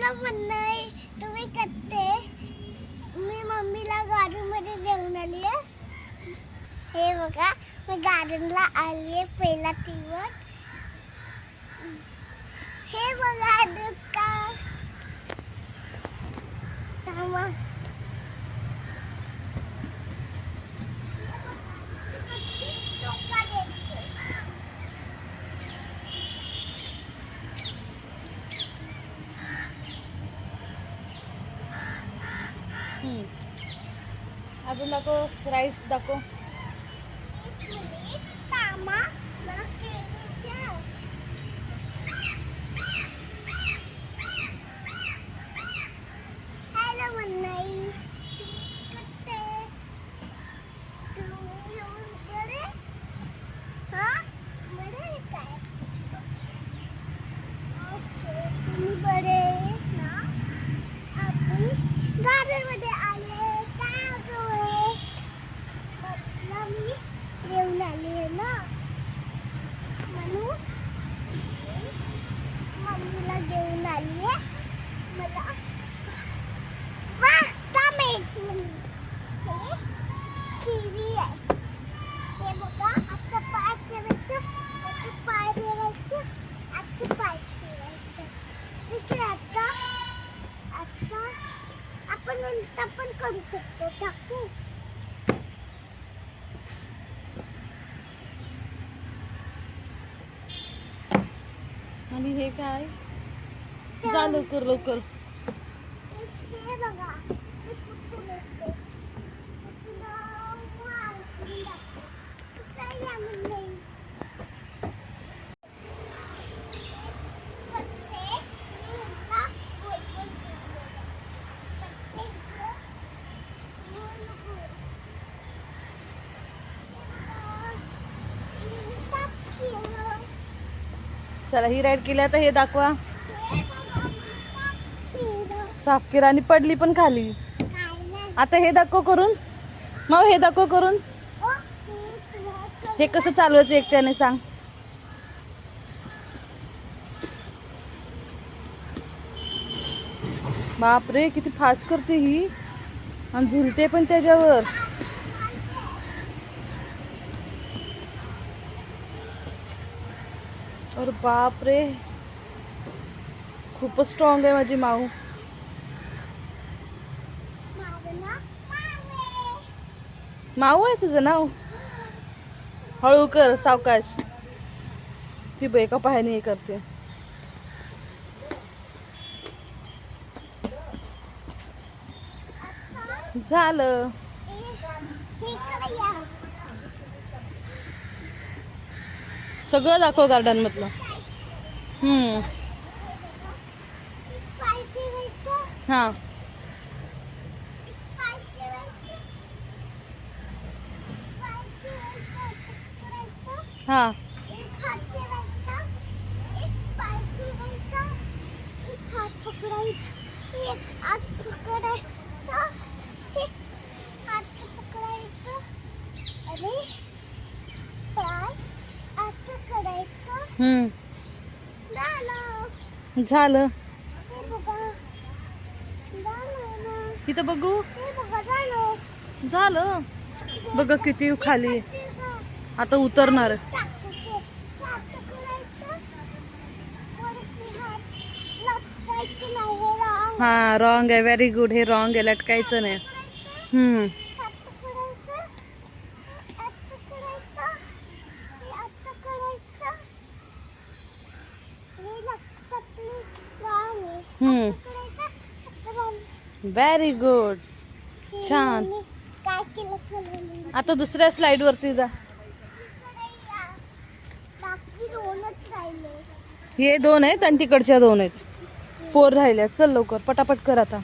Hello मंडळी तुम्ही करते. मी मम्मीला गार्डनमध्ये घेऊन आली आहे. हे बघा मी गार्डनला आली आहे पहिला दिवस. हे बघा का थांबा. दुकान आहे. हम्म. अजून दाखव राईट्स दाखव एक मिनिट थांबा. मला केळी द्या. हॅलो मंडळी कुठे तुम्ही येऊन बरे हा बरे आहे काय ओके तुम्ही बरे आहे ना आपण गार्डनमध्ये आले काय अगं म्हटलं मी येऊन आली आहे ना म्हणून मी मम्मीला घेऊन आली आहे मला वा थांब एक मिनिट हे किवी आहे हे बघा आता पाय ठेवायचं आता पाय ठेवायचं आता पाय ठेवायचं ठीक आहे आता आता आपण उलटा पण करू शकतो टाकू आणि हे काय जा लवकर लवकर हे बघा हे कुठून येते तुला मारून दाखव. काय या मंडळी? पत्ते, नुसता गोल गोल फिरवलेला. पत्ते इकडं, गोल गोल. नुसता फिरव. चला ही राईड केली आता हे दाखवा. साफकीर साफ केला आणि पडली पण खाली. आता हे दाखव करून. मग हे दाखव करून. हे हे कसं चालवायचं एकट्याने सांग. बापरे किती फास्ट करते ही. आणि झुलते पण त्याच्यावर. अरे बापरे खूपच स्ट्रॉंग आहे माझी माऊ. माऊ आहे तुझं नाव? हळू कर सावकाश. ती बेका का पाहणी हे करते. झालं हे इकडे या. सगळं दाखव गार्डन मधलं हम्म. हा. हा एक हात ठेवायचा, एक पाय ठेवायचा, एक हात पकडायचा, एक हात पकडायचा, एक हात पकडायचा. आणि पाय हात पकडायचा. हम्म झालं. इथं बघू. झालं. बघा किती खाली? आता उतरणार. हे रॉंग. आहे. व्हेरी गुड हे रॉंग आहे. लटकायचं नाही. हम्म हात पकडायचं. हात पकडायचं. हे हात पकडायचं. हे लटकतली wrong आहे. हम्म पकडायचं. हात wrong. व्हेरी गुड छान. आता दुसऱ्या स्लाइड वरती जा. हे दोन आहेत आणि तिकडच्या दोन आहेत. फोर राहिल्या चल लवकर. पटापट कर आता.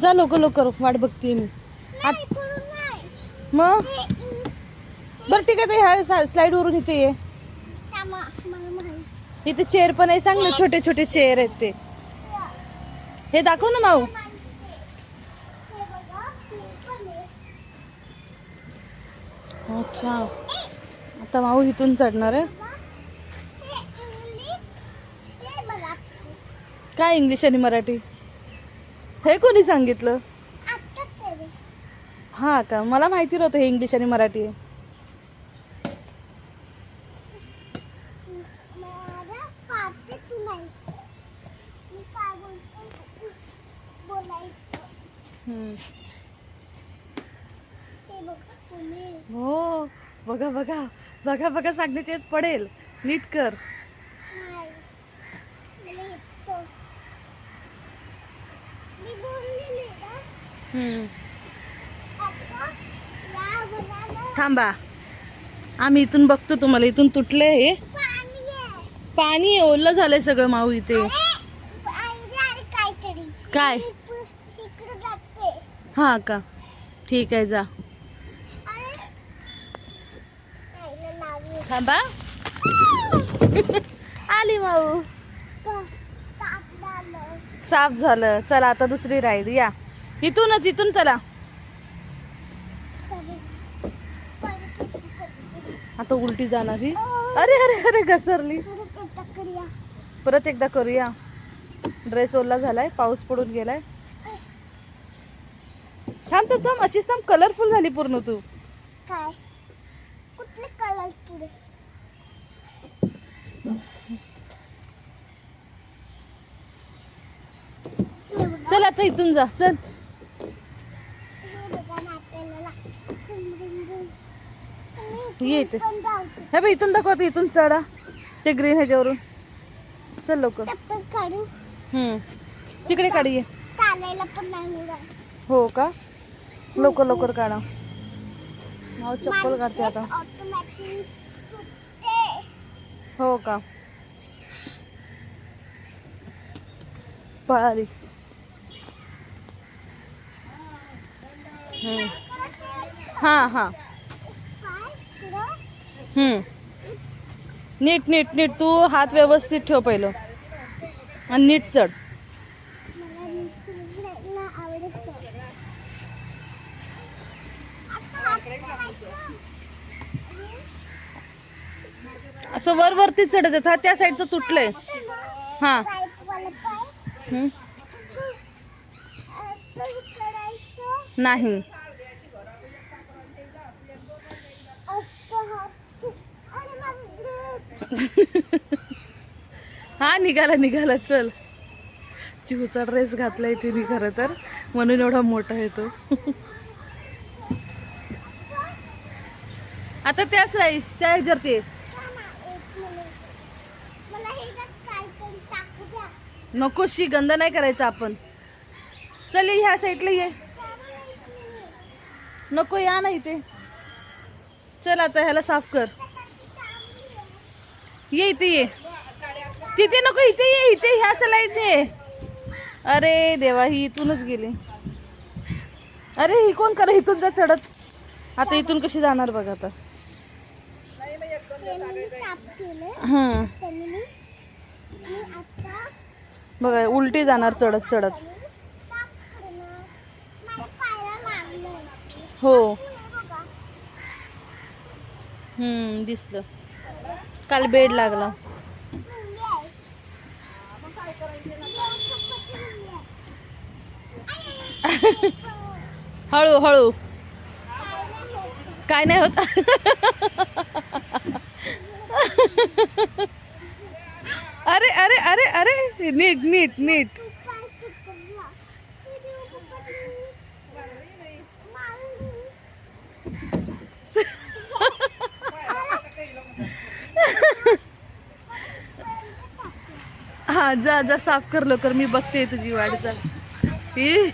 जा लवकर लवकर. वाट बघते मी. मग? बरं ठीक आहे ह्या सा- स्लाईडवरून इथे ये. इथे चेअर पण आहे चांगले छोटे छोटे चेअर आहेत ते. हे दाखव ना माऊ. अच्छा. आता माऊ इथून चढणार आहे. काय इंग्लिश आणि मराठी? हे कोणी सांगितलं? हां का? मला माहिती नव्हतं हे इंग्लिश आणि मराठी आहे. हो बघा बघा. बघा बघा सांगण्याचेच पडेल. नीट कर. थांबा. आम्ही इथून बघतो तुम्हाला. इथून तुटले हे. पाणी ओलं झालंय सगळं माऊ इथे. काय? हा का? ठीक आहे जा. थांबा. आली माऊ. साफ झालं. चला आता दुसरी राईड या. इथूनच इथून चला. आता उलटी जाणार ही. अरे अरे अरे घसरली. परत एकदा करूया. परत एकदा करूया ड्रेस ओला झालाय पाऊस पडून गेलाय. थांब थांब अशीच थांब कलरफुल झाली पूर्ण तू. काय? कुठले कलर पुढे? चल आता इथून जा चल. हे ये इथे. हे बघ इथून दाखव आता इथून चढा. ते ग्रीन ह्याच्यावरून. चल लवकर. काढू. हम्म. तिकडे काढ ये. चालायला पण नाही मिळत. हो का? लवकर लवकर काढा. माव चप्पल काढते आता. हो का? पळाली. हा हा. नीट नीट नीट. तू हात व्यवस्थित ठेव पहिलं. आणि नीट चढ मला फिरायला आवडतं आता हात करायचं. असं वर वरती चढत हा त्या साईडचं तुटलंय. हा. नाही. हा निघाला निघाला. चल. चिहूचा ड्रेस घातलाय तिने खरं तर. म्हणून एवढा मोठा आहे तो. आता त्याच राही त्या ह्याच्यावरती आहे. थांबा, एक minute. मला हे जर काहीतरी टाकू द्या नकोशी गंध नाही करायचं आपण. चल ये ह्या साईडला ये. नको या ना इथे. चल आता ह्याला साफ कर. ये इथे ये. तिथे नको इथे ये इथे ह्या सलाईन ये अरे देवा ही इथूनच गेली. अरे ही कोण करा इथून जा चढत? आता इथून कशी जाणार बघ आता. त्यांनी बघा उलटी जाणार चढत चढत. हो. हम्म दिसलं. काल बेड लागला. हळू हळू. काय नाही होत. अरे अरे अरे अरे नीट नीट नीट. हा जा जा साफ कर लवकर मी बघते तुझी वाट जा. ही-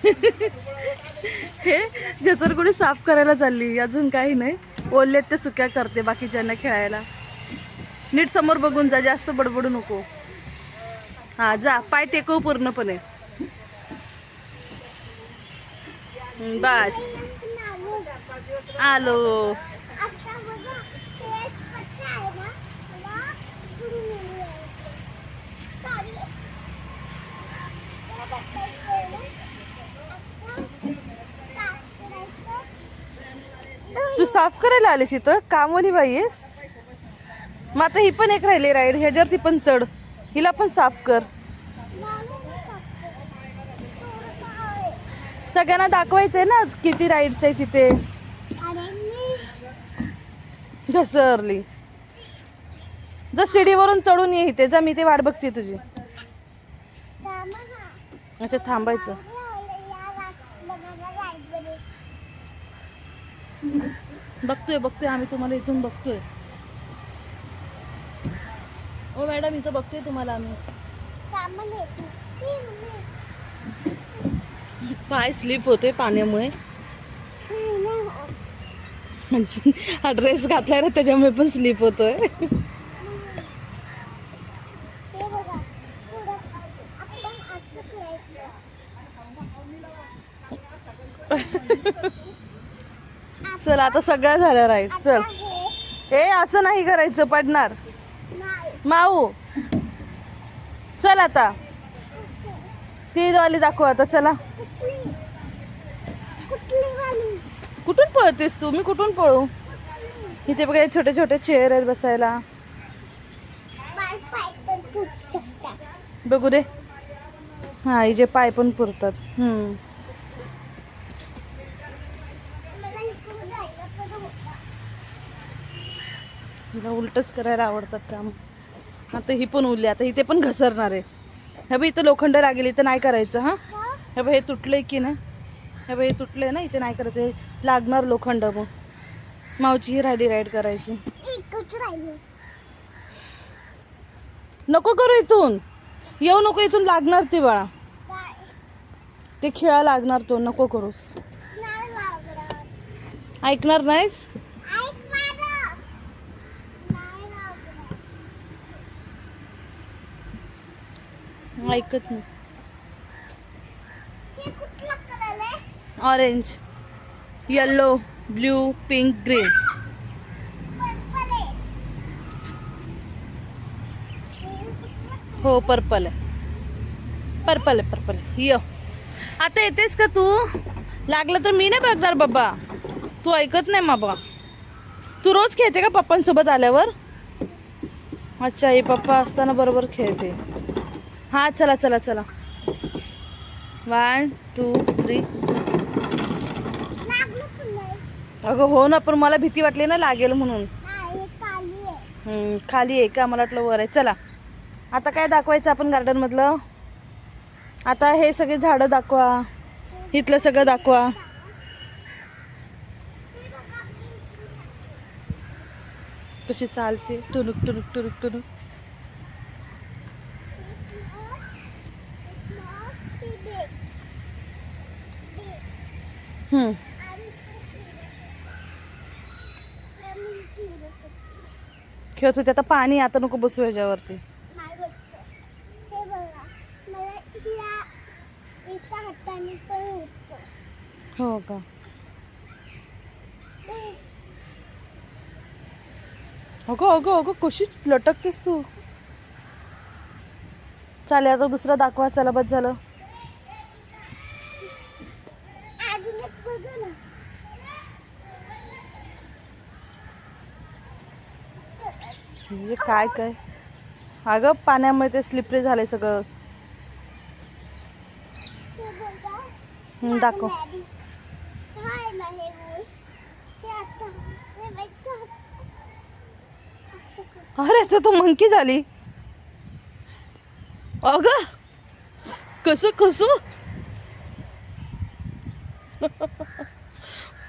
हे घसर कोणी साफ करायला चालली अजून काही नाही. ओल्यात ते सुक्या करते बाकीच्यांना खेळायला. नीट समोर बघून जा जास्त बडबडू नको. हा जा. पाय टेकव पूर्णपणे. बस. आलो. तू साफ करायला आलीस इथं? कामवाली बाई आहेस? मग आता ही पण एक राहिली राईड. ह्याच्यावरती पण चढ. हिला पण साफ कर. सगळ्यांना दाखवायचंय ना किती राईड्स आहे तिथे. घसरली. जर सीडीवरून चढून ये इथे. जा मी ते वाट बघते तुझी. अच्छा थांबायचं. बघतोय बघतोय. आम्ही तुम्हाला इथून बघतोय. हो मॅडम इथं बघतोय तुम्हाला आम्ही. पाय स्लिप होते पाण्यामुळे. हा ड्रेस घातलाय ना त्याच्यामुळे पण स्लिप होतोय. चल आता सगळ्या झाल्या राईट चल. हे ए असं नाही करायचं पडणार. माऊ चल आता. ती वाली दाखव आता चला. कुठून पळतेस तू? मी कुठून पळू? इथे बघा छोटे छोटे चेअर आहेत बसायला. बघू दे. हा हिचे पाय पण पुरतात. हम्म. मला उलटच करायला आवडतात काम. आता ही पण उरली. आता इथे पण घसरणार आहे. हे बघ इथं लोखंड लागेल इथं नाही करायचं हां? हे बघ हे तुटले की नाही? हे बघ हे तुटले ना इथे नाही करायचं. हे लागणार लोखंड मग. मावची ही राहिली राईड करायची. नको करू इथून. येऊ नको इथून लागणार ते बाळा? ते खेळा लागणार तो नको करूस. ऐकणार नाहीस ऐक माझं. नाही लागणार. ऐकत नाही? Orange yellow blue pink green. हे? हो पर्पल आहे. पर्पल आहे पर्पल आहे. य आता येतेस का तू? लागलं तर मी नाही बघणार बाबा. तू ऐकत नाही बाबा तू रोज खेळते का पप्पांसोबत आल्यावर? अच्छा हे पप्पा असताना बरोबर खेळते. हां चला चला चला. वन टू थ्री अगं हो ना पण मला भीती वाटली ना लागेल म्हणून. खाली आहे का? मला वाटलं वर आहे. चला. आता काय दाखवायचं आपण गार्डनमधलं आता हे सगळे झाडं दाखवा. इथलं सगळं दाखवा. कशी चालते? टुनुक टुनुक टुनुक टुनुक मग ते दे. दे. हम्म. आणि आम्ही खेळत ते होते. आता पाणी आता नको बसू ह्याच्यावरती. हो का? अगं अगं अगं कशी लटकतेस तू. चालेल आता दुसरा दाखवा चला बस झालं अजून एक बघा ना म्हणजे काय काय? अगं पाण्यामध्ये ते स्लिपरी झालंय सगळं. दाखव. अरे तर तू मंकी झाली. अग कस कस?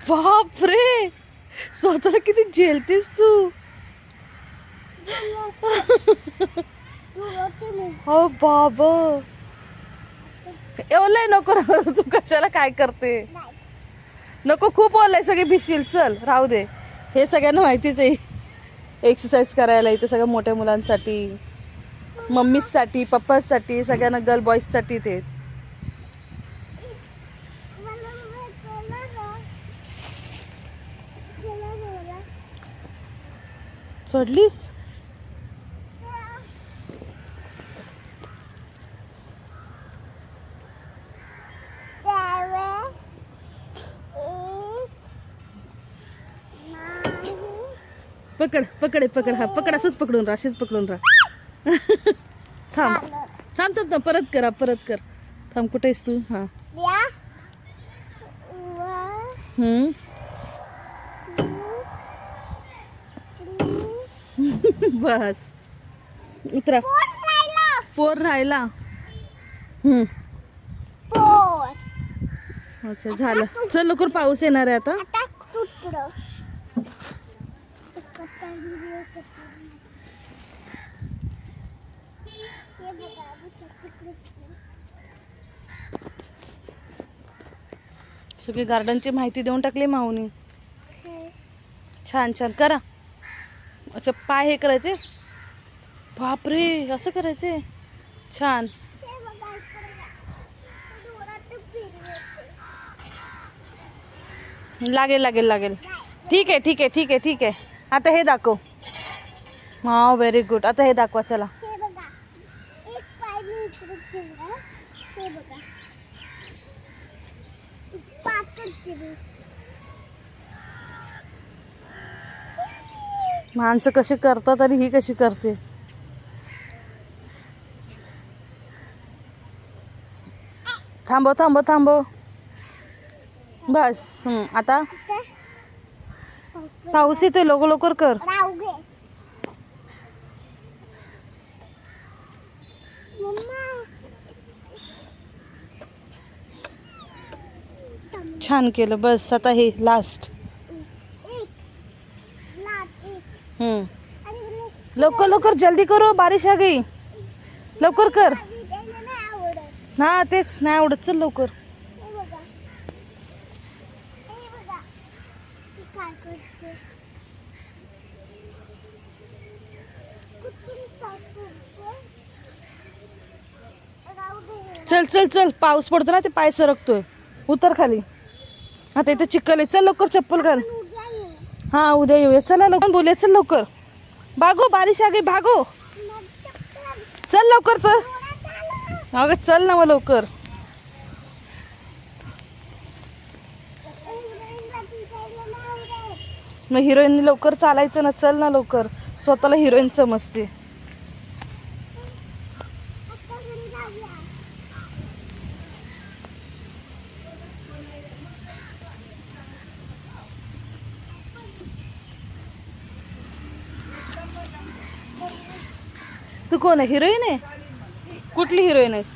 बापरे! स्वतःला किती झेलतेस तू? हो बाब. एवढंय नको तू कशाला काय करते? नको खूप ओलंय सगळे भिशील. चल राहू दे. हे सगळ्यांना माहितीच आहे. एक्सरसाइज करायला इथे सगळ्या मोठ्या मुलांसाठी मम्मीसाठी पप्पासाठी सगळ्यांना गर्ल बॉईजसाठी ते. चढलीस त्यावेळेस एक नाही पकड पकड पकड हा पकड असंच पकडून राहा अशीच पकडून राहा. थांब. थांब थांब थांब परत कर परत कर. थांब कुठे आहेस तू? हां. बस. उतरा. पोर राहिला. अच्छा झालं. चल लवकर पाऊस येणार आहे आता आता कुठलं हे बघा आधी कुठलं सगळी गार्डनची माहिती देऊन टाकली माऊनी. छान छान. करा. अच्छा पाय हे करायचे. बापरे असं करायचे. छान. लागेल लागेल लागेल. ठीक आहे ठीक आहे ठीक आहे ठीक आहे. आता हे दाखव. हा व्हेरी गुड आता हे दाखवा चला. माणसं कशी करतात आणि ही कशी करते? थांबव थांबव थांबव. बस. आता पाऊस येतोय लवकर लवकर कर. छान केलं बस आता हे लास्ट लवकर लवकर जल्दी करो बारिश आ गई. लवकर कर. हा तेच नाही आवडत चल लवकर हे बघा हे बघा ती काय करते कुठून काय करते राहू दे चल चल पाऊस पडतो ना ते पाय सरकतोय. उतर खाली. आता इथे चिखल आहे. चल लवकर चप्पल घाल. हां हा उद्या येऊया. चला लवकर बोलूया. चल लवकर. भागो बारिश आगे भागो. चल लवकर चल. अगं चल ना मग लवकर. मग हिरोईननी लवकर चालायचं ना चल ना लवकर. स्वतःला हिरोईन समजते आता घरी जाऊया तू कोण आहे? हिरोईन आहे? कुठली हिरोईन आहेस?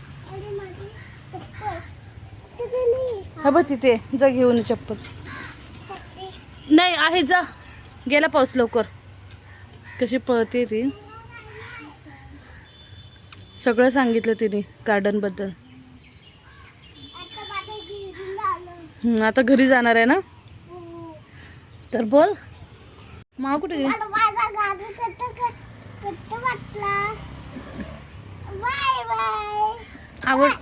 हा बघ तिथे जा घेऊन ये चप्पल. नाही आहे जा. गेला पाऊस लवकर. कशी पळते ती. सगळं सांगितलं तिने गार्डनबद्दल आता आता घरी जाणार आहे ना? तर बोल. माव कुठे गेली? I would.